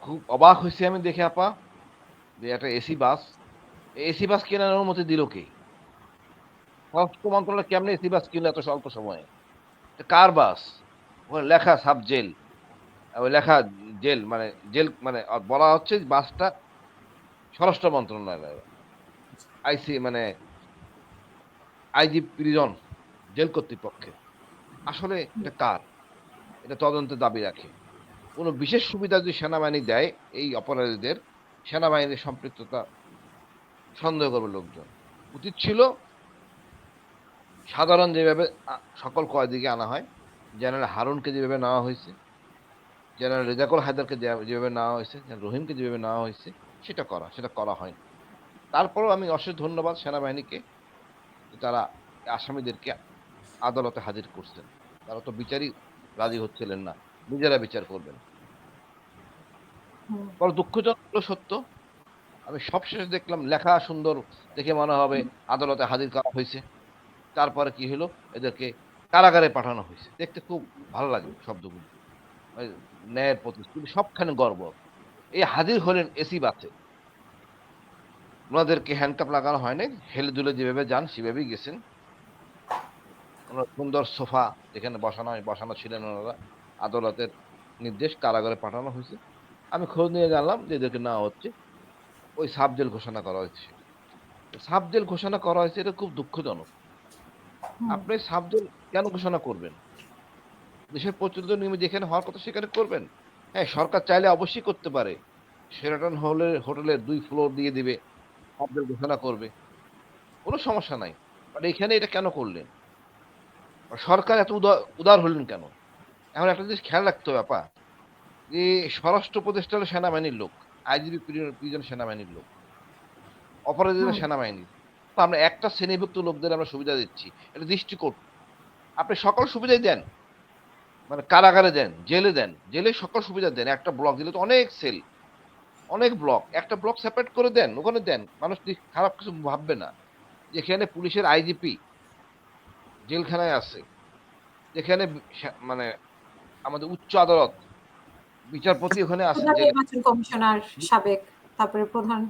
খুব অবাক হয়েছি আমি দেখে, আপা। যে একটা এসি বাস। এসি বাস কেনার অনুমতি দিল কে? স্বরাষ্ট্র মন্ত্রণালয় কেমনে এসি বাস কিনলো এত স্বল্প সময়ে? কার বাস? ওখানে লেখা সাব জেল। ওই লেখা জেল মানে জেল মানে বলা হচ্ছে বাসটা স্বরাষ্ট্র মন্ত্রণালয় আইসি মানে আইজি প্রিজন, জেল কর্তৃপক্ষের। আসলে এটা কার? এটা তদন্তের দাবি রাখে। কোনো বিশেষ সুবিধা যদি সেনাবাহিনী দেয়, এই অপরাধীদের সেনাবাহিনীর সম্পৃক্ততা সন্দেহ করবে লোকজন। উচিত ছিল সাধারণ যেভাবে সকল কয়েদিকে আনা হয়, জেনারেল হারুনকে যেভাবে নেওয়া হয়েছে, জেনারেল রেজাকুল হায়দারকে যেভাবে নেওয়া হয়েছে, জেনারেল রহিমকে যেভাবে নেওয়া হয়েছে, সেটা করা সেটা করা হয়নি। তারপরেও আমি অশেষ ধন্যবাদ সেনাবাহিনীকে তারা আসামিদেরকে আদালতে হাজির করছেন। তারা তো বিচারই রাজি হচ্ছিলেন না, নিজেরা বিচার করবেন। বড় দুঃখজনক হলো সত্য। আমি সবশেষে দেখলাম লেখা সুন্দর দেখে মনে হবে আদালতে হাজির করা হয়েছে। তারপরে কি হলো? এদেরকে কারাগারে পাঠানো হয়েছে। দেখতে খুব ভালো লাগে শব্দগুলো। ন্যায়ের প্রতি কিন্তু সবখানে গর্ব। এই হাজির হলেন এসি বাসে। ওনাদেরকে হ্যান্ডকাপ লাগানো হয়নি। হেলে দুলে যেভাবে যান, সেভাবেই গেছেন। সুন্দর সোফা যেখানে বসানো বসানো ছিলেন ওনারা। আদালতের নির্দেশ কারাগারে পাঠানো হয়েছে। আমি খোঁজ নিয়ে জানলাম যে এদেরকে নেওয়া হচ্ছে। ওই সাব জেল ঘোষণা করা হয়েছে। সাব জেল ঘোষণা করা হয়েছে এটা খুব দুঃখজনক। আপনি সাব জেল কেন ঘোষণা করবেন? দেশের প্রচলিত নিয়মে যেখানে হওয়ার কথা সেখানে করবেন? হ্যাঁ সরকার চাইলে অবশ্যই করতে পারে। সেরাটন হলের হোটেলের দুই ফ্লোর দিয়ে দিবে সাব জেল ঘোষণা করবে। কোনো সমস্যা নাই। বাট এখানে এটা কেন করলেন? সরকার এত উদার উদার হলেন কেন? এখন একটা জিনিস খেয়াল রাখতে হবে আপা। যে স্বরাষ্ট্র উপদেষ্টা হলো সেনাবাহিনীর লোক আইজিবি প্রিজন সেনাবাহিনীর লোক অপরাধীরা। সেনাবাহিনীর। তো আমরা একটা শ্রেণীভুক্ত লোকদের আমরা সুবিধা দিচ্ছি এটা দৃষ্টিকোণ আপনি সকল সুবিধাই দেন মানে কারাগারে দেন জেলে দেন জেলে সকল সুবিধা দেন একটা ব্লক দিলে তো অনেক সেল অনেক ব্লক একটা ব্লক সেপারেট করে দেন ওখানে দেন মানুষ খারাপ কিছু ভাববে না। যেখানে পুলিশের আইজিপি জেলখানায় আছে যেখানে মানে আমাদের উচ্চ আদালত বিচারপতি ওখানে জেলে নির্বাচন কমিশনার সাবেক তারপরে প্রধান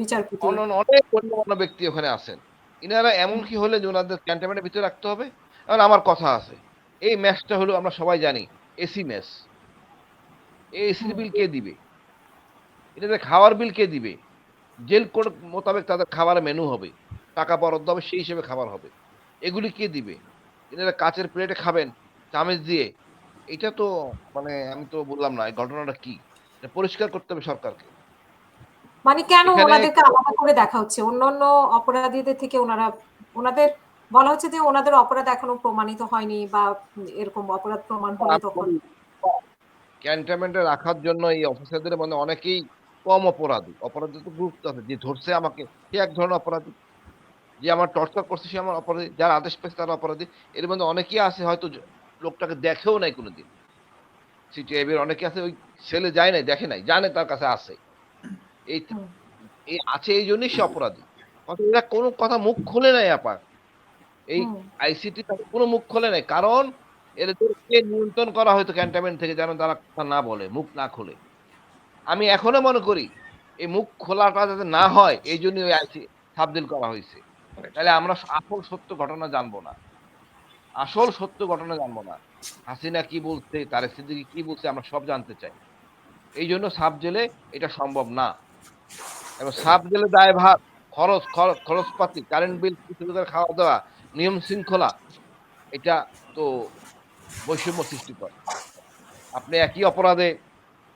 বিচারপতি। অনেক গণ্যমান্য ব্যক্তি ওখানে আছেন ইনারা এমন কি হলে যে ওনাদের ক্যান্টনমেন্টের ভিতরে রাখতে হবে? আমার কথা আছে। এই ম্যাচটা হলো আমরা সবাই জানি এসি ম্যাচ। এই এসির বিল কে দিবে? এটাতে খাওয়ার বিল কে দিবে? জেল কোড মোতাবেক তাদের খাবার মেনু হবে। টাকা বরাদ্দ হবে সেই হিসেবে খাবার হবে। এগুলি কে দিবে? এনারা কাচের প্লেটে খাবেন চামচ দিয়ে। এটা তো মানে আমি তো বললাম না ঘটনাটা কি? পরিষ্কার করতে হবে সরকারকে। মানে কেন ওনাদেরকে আলাদা করে দেখা হচ্ছে? অন্যান্য অপরাধীদের থেকে ওনারা ওনাদের বলা হচ্ছে যে ওনাদের অপরাধ এখনও প্রমাণিত হয়নি বা এরকম অপরাধ প্রমাণ হলে তখন। ক্যান্টনমেন্টে রাখার জন্য এই অফিসারদের মধ্যে অনেকেই কম অপরাধী। অপরাধী তো গুরুত্ব আছে। যে ধরছে আমাকে সে এক ধরনের অপরাধী। যে আমার টর্চার করছে সে আমার অপরাধী। যার আদেশ পেয়েছে তারা অপরাধী। এর মধ্যে অনেকেই আছে হয়তো লোকটাকে দেখেও নাই কোনোদিন। সিটিআইবির অনেকে আছে ওই ছেলে যায় নাই দেখে নাই জানে তার কাছে আছে। এই এই আছে এই জন্যই সে অপরাধী। এরা কোনো কথা মুখ খুলে নাই আপা। এই আইসিটি কোনো মুখ খোলে নাই কারণ এদেরকে নিয়ন্ত্রণ করা হয়তো ক্যান্টনমেন্ট থেকে যেন তারা কথা না বলে মুখ না খোলে। আমি এখনও মনে করি এই মুখ খোলাটা যাতে না হয় এই জন্য ওই আইসি সাবদিল করা হয়েছে। তাহলে আমরা আসল সত্য ঘটনা জানব না। আসল সত্য ঘটনা জানব না। হাসিনা কি বলছে তারেক সিদ্দিকি কি বলছে, আমরা সব জানতে চাই। এই জন্য সাব জেলে এটা সম্ভব না। এবং সাব জেলে দায়ভার খরচ খরচ খরচপাতি কারেন্ট বিল খাওয়া দাওয়া নিয়ম শৃঙ্খলা, এটা তো বৈষম্য সৃষ্টি করে। আপনি একই অপরাধে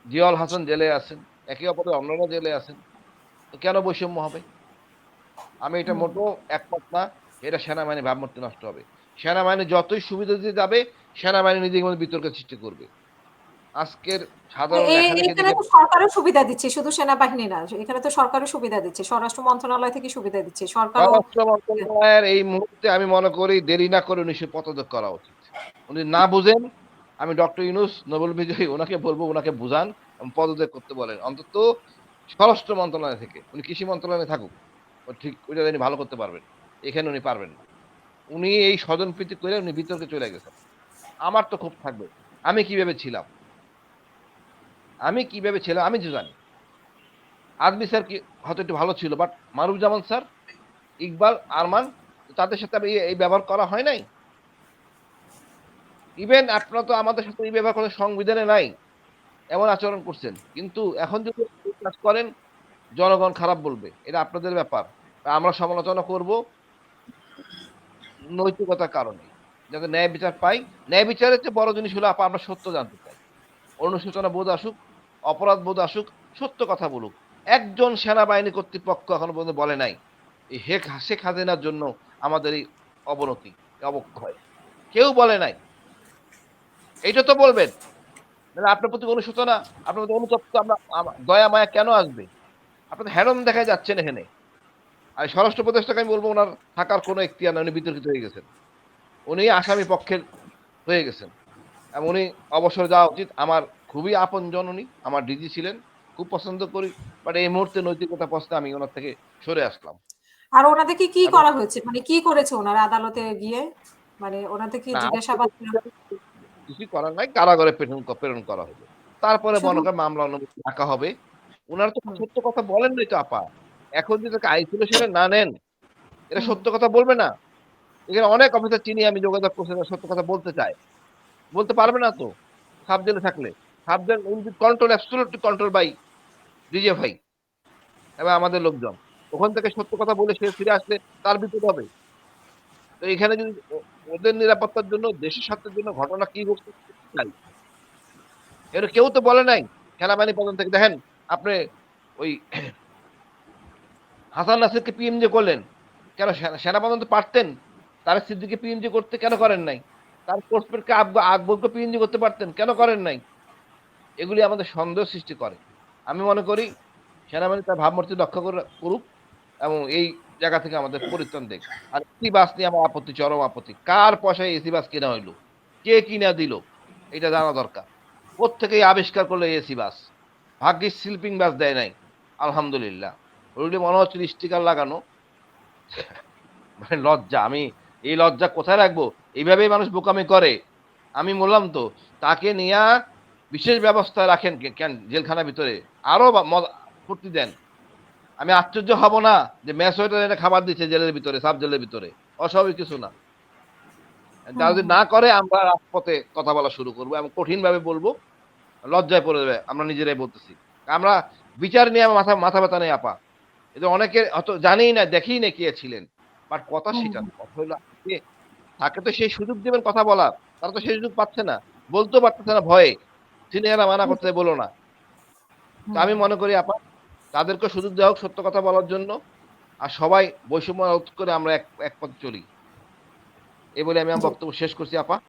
জিয়াউল হাসান জেলে আছেন, একই অপরাধে অন্যরা জেলে আছেন, তো কেন বৈষম্য হবে? আমি এটা হুম। মোটো একমত না, এটা সেনাবাহিনী ভাবমূর্তি নষ্ট হবে। সেনাবাহিনী যতই সুবিধা দিয়ে যাবে সেনাবাহিনী নিজেকে মধ্যে বিতর্কের সৃষ্টি করবে। আজকের সাধারণ এখানে তো সরকারও সুবিধা দিচ্ছে শুধু সেনাবাহিনী না এখানে তো সরকারও সুবিধা দিচ্ছে স্বরাষ্ট্র মন্ত্রণালয় থেকে সুবিধা দিচ্ছে মন্ত্রণালয়ের এই মুহূর্তে আমি মনে করি দেরি না করে উনি পদত্যাগ করা উচিত। উনি না বুঝেন আমি ডক্টর ইউনুস নোবেল বিজয়ী ওনাকে বলব ওনাকে বুঝান পদত্যাগ করতে বলেন। অন্তত স্বরাষ্ট্র মন্ত্রণালয় থেকে উনি কৃষি মন্ত্রণালয়ে থাকুক ঠিক ওইটা উনি ভালো করতে পারবেন এখানে উনি পারবেন না। উনি এই স্বজনপ্রীতি করে উনি বিতর্কে চলে গেছেন আমার তো খুব থাকবে। আমি কীভাবে ছিলাম? আমি কীভাবে ছিলাম? আমি যে জানি। আজমি স্যার কি হয়তো একটু ভালো ছিল বাট মারুফজামান স্যার, ইকবাল, আরমান, তাদের সাথে আমি এই- ব্যবহার করা হয় নাই? ইভেন আপনারা তো আমাদের সাথে এই ব্যবহার করার সংবিধানে নাই, এমন আচরণ করছেন। কিন্তু এখন যদি কাজ করেন, জনগণ খারাপ বলবে। এটা আপনাদের ব্যাপার। আমরা সমালোচনা করব নৈতিকতার কারণে, যাতে ন্যায় বিচার পাই। ন্যায় বিচারের চেয়ে বড় জিনিস হলো আপা আমরা সত্য জানতে চাই। অনুশোচনা বোধ আসুক, অপরাধ বোধ আসুক, সত্য কথা বলুক। একজন সেনাবাহিনী কর্তৃপক্ষ এখনও পর্যন্ত বলে নাই এই শেখ শেখ হাসিনার জন্য আমাদের এই অবনতি অবক্ষয়। কেউ বলে নাই। এইটা তো বলবেন। আপনার প্রতি অনুশোচনা, আপনার প্রতি অনুতপ্ত আমরা দয়া মায়া কেন আসবে? আপনাদের হ্যারম দেখা যাচ্ছেন এখানে। আর স্বরাষ্ট্র উপদেষ্টাকে আমি বলব ওনার থাকার কোনো এখতিয়ার নাই উনি বিতর্কিত হয়ে গেছেন। উনি আসামি পক্ষের হয়ে গেছেন। এবং উনি অবসর যাওয়া উচিত। আমার খুবই আপন উনি আমার ডিজি ছিলেন খুব পছন্দ করি বাট এই মুহূর্তে নৈতিকতা প্রশ্নে আমি ওনার থেকে সরে আসলাম। আর ওনাদেরকে কি করা হয়েছে? মানে কি করেছে ওনারা আদালতে গিয়ে? মানে ওনাদের কি জিজ্ঞাসাবাদ কিছুই করার নাই কারাগারে প্রেরণ প্রেরণ করা হবে তারপরে মনে মামলা অনুমতি রাখা হবে। ওনারা তো সত্য কথা বলেন নাই তো আপা। এখন যদি তাকে আইসোলেশনে না নেন, এটা সত্য কথা বলবে না। এখানে অনেক অফিসার চিনি আমি যোগাযোগ করছি সত্য কথা বলতে চায়। বলতে পারবে না তো, সাব থাকলে। Sub control absolutely control by DGFI এবং আমাদের লোকজন। ওখান থেকে সত্য কথা বলে সে ফিরে আসলে তার বিপদ হবে। তো এখানে যদি ওদের নিরাপত্তার জন্য, দেশের স্বার্থের জন্য ঘটনা কি ঘটছে চাই এর কেউ তো বলে নাই। সেনাবাহিনী প্রধান থেকে দেখেন, আপনি ওই হাসান নাসিরকে পিএমজি করলেন। কেন সেনা- সেনাপ্রধান তো পারতেন? তার সিদ্দিকে পিএমজি করতে কেন করেন নাই? তার কোর্সপেটকে আকবরকে পিএমজি করতে পারতেন? কেন করেন নাই? এগুলি আমাদের সন্দেহ সৃষ্টি করে। আমি মনে করি সেনাবাহিনী তার ভাবমূর্তি রক্ষা করে করুক এবং এই জায়গা থেকে আমাদের পরিত্রাণ দেখ। আর এসি বাস নিয়ে আমার আপত্তি, চরম আপত্তি। কার পয়সায় এসি বাস কিনা হইল? কে কিনা দিল? এটা জানা দরকার। প্রত্যেকে আবিষ্কার করল এসি বাস। ভাগ্যিস স্লিপিং বাস দেয় নাই। আলহামদুলিল্লাহ। ওইগুলি মনে হচ্ছে স্টিকার লাগানো। মানে লজ্জা, আমি এই লজ্জা কোথায় রাখব? এইভাবেই মানুষ বোকামি করে। আমি বললাম তো, তাকে নিয়ে বিশেষ ব্যবস্থা রাখেন কেন জেলখানার ভিতরে। আরও বা- মজা- ফুর্তি দেন। আমি আশ্চর্য হব না যে ওয়েটার এনে খাবার দিচ্ছে জেলের ভিতরে, সাব জেলের ভিতরে। অস্বাভাবিক কিছু না। যদি না করে, আমরা রাজপথে কথা বলা শুরু করব এবং কঠিনভাবে বলব, লজ্জায় পড়ে যাবে। আমরা নিজেরাই বলতেছি। আমরা বিচার নিয়ে মাথা মাথা ব্যথা নেই, আপা। এটা অনেকে অত জানেই না দেখেই না কে ছিলেন। বাট কথা সেটা কথা হলো তাকে তো সেই সুযোগ দেবেন কথা বলার। তারা তো সেই সুযোগ পাচ্ছে না বলতেও পারতেছে না ভয়ে। সিনিয়ররা মানা করতে বলো না। তো আমি মনে করি আপা তাদেরকে সুযোগ দেওয়া হোক সত্য কথা বলার জন্য। আর সবাই বৈষম্য করে আমরা এক এক পথে চলি। এই বলে আমি আমার বক্তব্য শেষ করছি আপা।